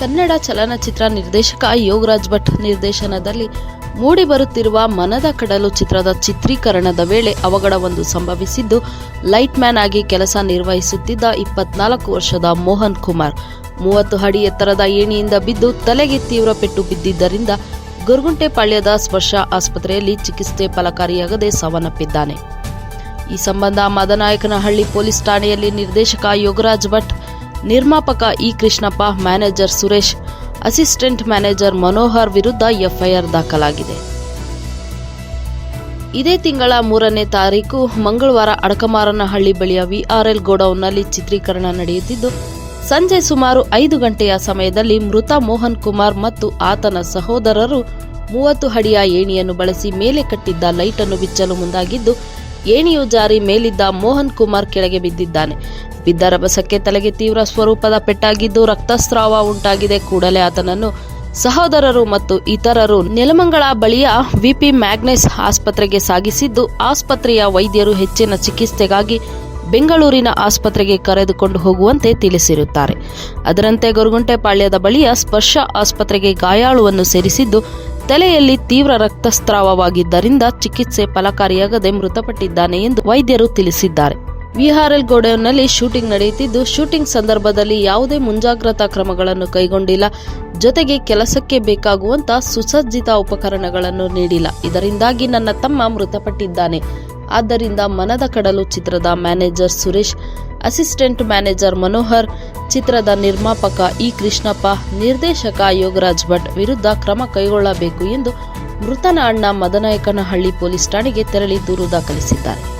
ಕನ್ನಡ ಚಲನಚಿತ್ರ ನಿರ್ದೇಶಕ ಯೋಗರಾಜ್ ಭಟ್ ನಿರ್ದೇಶನದಲ್ಲಿ ಮೂಡಿಬರುತ್ತಿರುವ ಮನದ ಕಡಲು ಚಿತ್ರದ ಚಿತ್ರೀಕರಣದ ವೇಳೆ ಅವಘಡವೊಂದು ಸಂಭವಿಸಿದ್ದು, ಲೈಟ್ ಮ್ಯಾನ್ ಆಗಿ ಕೆಲಸ ನಿರ್ವಹಿಸುತ್ತಿದ್ದ ಇಪ್ಪತ್ನಾಲ್ಕು ವರ್ಷದ ಮೋಹನ್ ಕುಮಾರ್. ಮೂವತ್ತು ಅಡಿ ಎತ್ತರದ ಏಣಿಯಿಂದ ಬಿದ್ದು ತಲೆಗೆ ತೀವ್ರ ಪೆಟ್ಟು ಬಿದ್ದಿದ್ದರಿಂದ ಗೊರಗುಂಟೆಪಾಳ್ಯದ ಸ್ಪರ್ಶ ಆಸ್ಪತ್ರೆಯಲ್ಲಿ ಚಿಕಿತ್ಸೆ ಫಲಕಾರಿಯಾಗದೆ ಸಾವನ್ನಪ್ಪಿದ್ದಾನೆ. ಈ ಸಂಬಂಧ ಮದನಾಯಕನಹಳ್ಳಿ ಪೊಲೀಸ್ ಠಾಣೆಯಲ್ಲಿ ನಿರ್ದೇಶಕ ಯೋಗರಾಜ್ ಭಟ್ ನಿರ್ಮಾಪಕ E Krishnappa, manager Suresh, assistant manager Manohar ವಿರುದ್ಧ ಎಫ್ಐಆರ್ ದಾಖಲಾಗಿದೆ. ಇದೇ ತಿಂಗಳ ಮೂರನೇ ತಾರೀಕು ಮಂಗಳವಾರ ಅಡಕಮಾರನಹಳ್ಳಿ ಬಳಿಯ ವಿಆರ್ಎಲ್ ಗೋಡೌನ್ನಲ್ಲಿ ಚಿತ್ರೀಕರಣ ನಡೆಯುತ್ತಿದ್ದು, ಸಂಜೆ ಸುಮಾರು ಐದು ಗಂಟೆಯ ಸಮಯದಲ್ಲಿ ಮೃತ ಮೋಹನ್ ಕುಮಾರ್ ಮತ್ತು ಆತನ ಸಹೋದರರು ಮೂವತ್ತು ಅಡಿಯ ಏಣಿಯನ್ನು ಬಳಸಿ ಮೇಲೆ ಕಟ್ಟಿದ್ದ ಲೈಟನ್ನು ಬಿಚ್ಚಲು ಮುಂದಾಗಿದ್ದು, ಏಣಿಯು ಜಾರಿ ಮೇಲಿದ್ದ ಮೋಹನ್ ಕುಮಾರ್ ಕೆಳಗೆ ಬಿದ್ದಿದ್ದಾನೆ. ಬಿದ್ದ ರಭಸಕ್ಕೆ ತಲೆಗೆ ತೀವ್ರ ಸ್ವರೂಪದ ಪೆಟ್ಟಾಗಿದ್ದು ರಕ್ತಸ್ರಾವ ಉಂಟಾಗಿದೆ. ಕೂಡಲೇ ಆತನನ್ನು ಸಹೋದರರು ಮತ್ತು ಇತರರು ನೆಲಮಂಗಲ ಬಳಿಯ ವಿಪಿ ಮ್ಯಾಗ್ನೆಸ್ ಆಸ್ಪತ್ರೆಗೆ ಸಾಗಿಸಿದ್ದು, ಆಸ್ಪತ್ರೆಯ ವೈದ್ಯರು ಹೆಚ್ಚಿನ ಚಿಕಿತ್ಸೆಗಾಗಿ ಬೆಂಗಳೂರಿನ ಆಸ್ಪತ್ರೆಗೆ ಕರೆದುಕೊಂಡು ಹೋಗುವಂತೆ ತಿಳಿಸಿರುತ್ತಾರೆ. ಅದರಂತೆ ಗೊರಗುಂಟೆಪಾಳ್ಯದ ಬಳಿಯ ಸ್ಪರ್ಶ ಆಸ್ಪತ್ರೆಗೆ ಗಾಯಾಳುವನ್ನು ಸೇರಿಸಿದ್ದು, ತಲೆಯಲ್ಲಿ ತೀವ್ರ ರಕ್ತಸ್ರಾವವಾಗಿದ್ದರಿಂದ ಚಿಕಿತ್ಸೆ ಫಲಕಾರಿಯಾಗದೆ ಮೃತಪಟ್ಟಿದ್ದಾನೆ ಎಂದು ವೈದ್ಯರು ತಿಳಿಸಿದ್ದಾರೆ. ವಿಆರ್ಎಲ್ ಗೋಡೌನ್ನಲ್ಲಿ ಶೂಟಿಂಗ್ ನಡೆಯುತ್ತಿದ್ದು, ಶೂಟಿಂಗ್ ಸಂದರ್ಭದಲ್ಲಿ ಯಾವುದೇ ಮುಂಜಾಗ್ರತಾ ಕ್ರಮಗಳನ್ನು ಕೈಗೊಂಡಿಲ್ಲ. ಜೊತೆಗೆ ಕೆಲಸಕ್ಕೆ ಬೇಕಾಗುವಂತ ಸುಸಜ್ಜಿತ ಉಪಕರಣಗಳನ್ನು ನೀಡಿಲ್ಲ. ಇದರಿಂದಾಗಿ ನನ್ನ ತಮ್ಮ ಮೃತಪಟ್ಟಿದ್ದಾನೆ. ಆದ್ದರಿಂದ ಮನದ ಕಡಲು ಚಿತ್ರದ manager Suresh, assistant manager Manohar, ಚಿತ್ರದ ನಿರ್ಮಾಪಕ ಇ. ಕೃಷ್ಣಪ್ಪ, ನಿರ್ದೇಶಕ ಯೋಗರಾಜ್ ಭಟ್ ವಿರುದ್ಧ ಕ್ರಮ ಕೈಗೊಳ್ಳಬೇಕು ಎಂದು ಮೃತನ ಅಣ್ಣ ಮದನಾಯಕನಹಳ್ಳಿ ಪೊಲೀಸ್ ಠಾಣೆಗೆ ತೆರಳಿ ದೂರು ದಾಖಲಿಸಿದ್ದಾರೆ.